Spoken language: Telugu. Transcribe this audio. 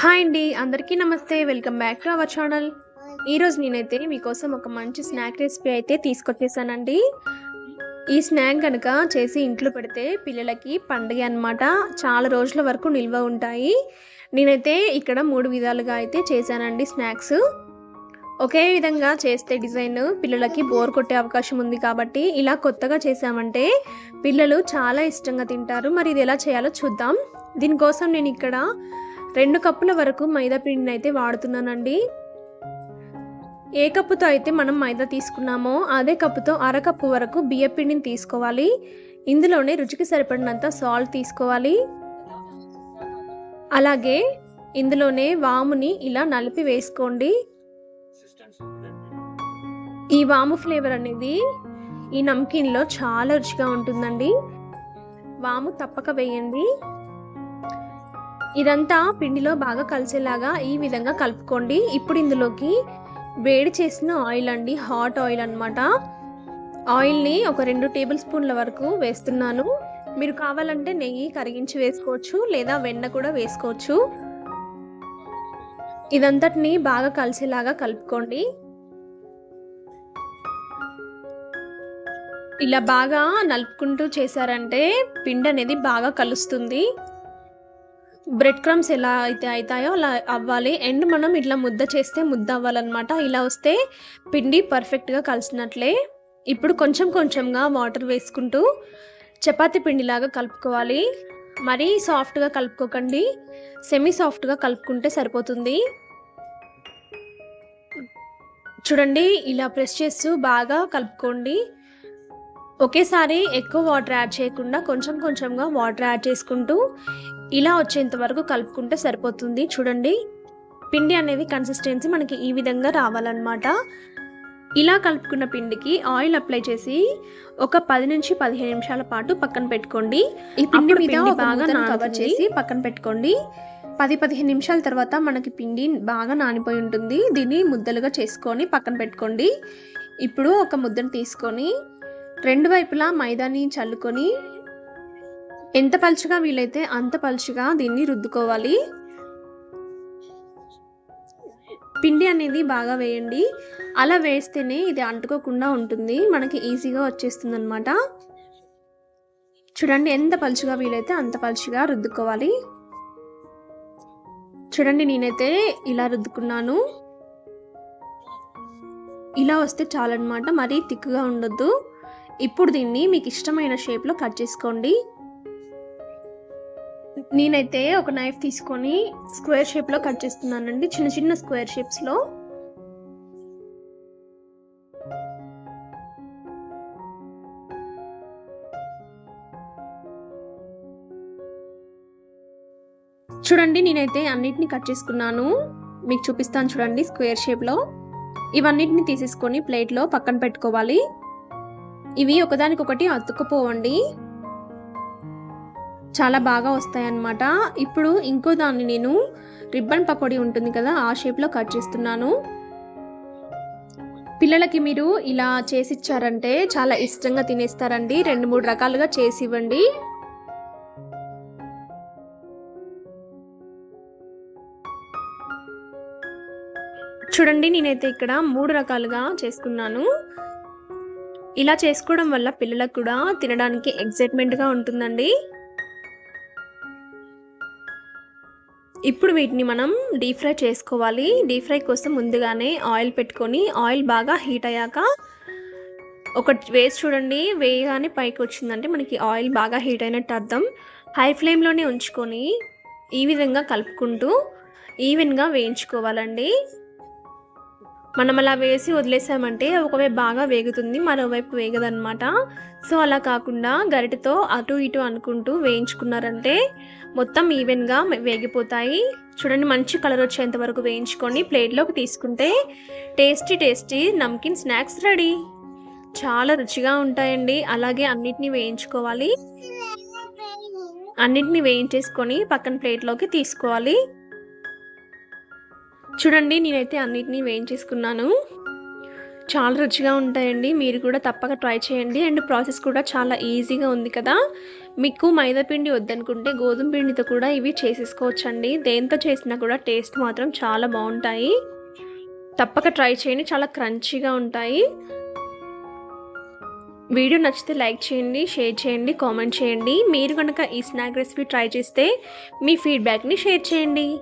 హాయ్ అండి అందరికీ నమస్తే welcome back to our channel. ఈరోజు నేనైతే మీకోసం ఒక మంచి స్నాక్ రెసిపీ అయితే తీసుకొచ్చేసానండి. ఈ స్నాక్ కనుక చేసి ఇంట్లో పెడితే పిల్లలకి పండుగ అన్నమాట. చాలా రోజుల వరకు నిల్వ ఉంటాయి. నేనైతే ఇక్కడ మూడు విధాలుగా అయితే చేశానండి స్నాక్స్. ఒకే విధంగా చేస్తే డిజైన్ పిల్లలకి బోర్ కొట్టే అవకాశం ఉంది కాబట్టి ఇలా కొత్తగా చేసామంటే పిల్లలు చాలా ఇష్టంగా తింటారు. మరి ఇది ఎలా చేయాలో చూద్దాం. దీనికోసం నేను ఇక్కడ రెండు కప్పుల వరకు మైదా పిండిని అయితే వాడుతున్నానండి. ఏ కప్పుతో అయితే మనం మైదా తీసుకున్నామో అదే కప్పుతో అరకప్పు వరకు బియ్య పిండిని తీసుకోవాలి. ఇందులోనే రుచికి సరిపడినంత సాల్ట్ తీసుకోవాలి. అలాగే ఇందులోనే వాముని ఇలా నలిపి వేసుకోండి. ఈ వాము ఫ్లేవర్ అనేది ఈ నమ్కిన్లో చాలా రుచిగా ఉంటుందండి. వాము తప్పక వేయండి. ఇదంతా పిండిలో బాగా కలిసేలాగా ఈ విధంగా కలుపుకోండి. ఇప్పుడు ఇందులోకి వేడి చేసిన ఆయిల్ అండి హాట్ ఆయిల్ అనమాట ఆయిల్ని ఒక రెండు టేబుల్ స్పూన్ల వరకు వేస్తున్నాను. మీరు కావాలంటే నెయ్యి కరిగించి వేసుకోవచ్చు లేదా వెన్న కూడా వేసుకోవచ్చు. ఇదంతటిని బాగా కలిసేలాగా కలుపుకోండి. ఇలా బాగా నలుపుకుంటూ చేశారంటే పిండి అనేది బాగా కలుస్తుంది. బ్రెడ్ క్రమ్స్ ఎలా అయితే అవుతాయో అలా అవ్వాలి. అండ్ మనం ఇట్లా ముద్ద చేస్తే ముద్ద అవ్వాలన్నమాట. ఇలా వస్తే పిండి పర్ఫెక్ట్గా కలిసినట్లే. ఇప్పుడు కొంచెం కొంచెంగా వాటర్ వేసుకుంటూ చపాతీ పిండిలాగా కలుపుకోవాలి. మరీ సాఫ్ట్గా కలుపుకోకండి. సెమీ సాఫ్ట్గా కలుపుకుంటే సరిపోతుంది. చూడండి ఇలా ప్రెస్ చేస్తూ బాగా కలుపుకోండి. ఒకేసారి ఎక్కువ వాటర్ యాడ్ చేయకుండా కొంచెం కొంచెంగా వాటర్ యాడ్ చేసుకుంటూ ఇలా వచ్చేంత వరకు కలుపుకుంటే సరిపోతుంది. చూడండి. పిండి అనేది కన్సిస్టెన్సీ మనకి ఈ విధంగా రావాలన్నమాట. ఇలా కలుపుకున్న పిండికి ఆయిల్ అప్లై చేసి ఒక పది నుంచి పదిహేను నిమిషాల పాటు పక్కన పెట్టుకోండి. ఈ పిండి మీద బాగా కవర్ చేసి పక్కన పెట్టుకోండి. పది పదిహేను నిమిషాల తర్వాత మనకి పిండి బాగా నానిపోయి ఉంటుంది. దీన్ని ముద్దలుగా చేసుకొని పక్కన పెట్టుకోండి. ఇప్పుడు ఒక ముద్దను తీసుకొని రెండు వైపులా మైదాని చల్లుకొని ఎంత పలుచగా వీలైతే అంత పలుచగా దీన్ని రుద్దుకోవాలి. పిండి అనేది బాగా వేయండి. అలా వేస్తేనే ఇది అంటుకోకుండా ఉంటుంది. మనకి ఈజీగా వచ్చేస్తుంది అనమాట చూడండి ఎంత పలుచగా వీలైతే అంత పలుచగా రుద్దుకోవాలి. చూడండి నేనైతే ఇలా రుద్దుకున్నాను. ఇలా వస్తే చాలన్నమాట. మరీ తిక్కుగా ఉండొద్దు. ఇప్పుడు దీన్ని మీకు ఇష్టమైన షేప్లో కట్ చేసుకోండి. నేనైతే ఒక నైఫ్ తీసుకొని స్క్వేర్ షేప్లో కట్ చేస్తున్నానండి. చిన్న చిన్న స్క్వేర్ షేప్స్లో చూడండి నేనైతే అన్నిటిని కట్ చేసుకున్నాను. మీకు చూపిస్తాను చూడండి స్క్వేర్ షేప్లో ఇవన్నిటిని తీసేసుకొని ప్లేట్లో పక్కన పెట్టుకోవాలి. ఇవి ఒకదానికొకటి అతుక్కుపోవండి. చాలా బాగా వస్తాయన్నమాట. ఇప్పుడు ఇంకో దాన్ని నేను రిబ్బన్ పకోడీ ఉంటుంది కదా ఆ షేప్లో కట్ చేస్తున్నాను. పిల్లలకి మీరు ఇలా చేసి ఇచ్చారంటే చాలా ఇష్టంగా తినేస్తారండి. రెండు మూడు రకాలుగా చేసి ఇవ్వండి చూడండి నేనైతే ఇక్కడ మూడు రకాలుగా చేసుకున్నాను. ఇలా చేసుకోవడం వల్ల పిల్లలకు కూడా తినడానికి ఎగ్జైట్మెంట్గా ఉంటుందండి. ఇప్పుడు వీటిని మనం డీప్ ఫ్రై చేసుకోవాలి. డీప్ ఫ్రై కోసం ముందుగానే ఆయిల్ పెట్టుకొని ఆయిల్ బాగా హీట్ అయ్యాక ఒక వేసి చూడండి వేయగానే పైకి వచ్చిందంటే మనకి ఆయిల్ బాగా హీట్ అయినట్టు అర్థం. హై ఫ్లేమ్లోనే ఉంచుకొని ఈ విధంగా కలుపుకుంటూ ఈవెన్గా వేయించుకోవాలండి. మనం అలా వేసి వదిలేసామంటే ఒకవైపు బాగా వేగుతుంది మరోవైపు వేగదనమాట సో అలా కాకుండా గరిటతో అటు ఇటు అనుకుంటూ వేయించుకున్నారంటే మొత్తం ఈవెన్గా వేగిపోతాయి. చూడండి మంచి కలర్ వచ్చేంత వరకు వేయించుకొని ప్లేట్లోకి తీసుకుంటే tasty tasty namkeen snacks ready. చాలా రుచిగా ఉంటాయండి. అలాగే అన్నిటినీ వేయించుకోవాలి. అన్నిటిని వేయించేసుకొని పక్కన ప్లేట్లోకి తీసుకోవాలి. చూడండి నేనైతే అన్నిటినీ వేయించేసుకున్నాను. చాలా రుచిగా ఉంటాయండి. మీరు కూడా తప్పక ట్రై చేయండి. అండ్ ప్రాసెస్ కూడా చాలా ఈజీగా ఉంది కదా. మీకు మైదాపిండి వద్దనుకుంటే గోధుమ పిండితో కూడా ఇవి చేసేసుకోవచ్చండి. దేంతో చేసినా కూడా టేస్ట్ మాత్రం చాలా బాగుంటాయి. తప్పక ట్రై చేయండి. చాలా క్రంచీగా ఉంటాయి. వీడియో నచ్చితే లైక్ చేయండి షేర్ చేయండి కామెంట్ చేయండి. మీరు కనుక ఈ స్నాక్ రెసిపీ ట్రై చేస్తే మీ ఫీడ్బ్యాక్ని షేర్ చేయండి.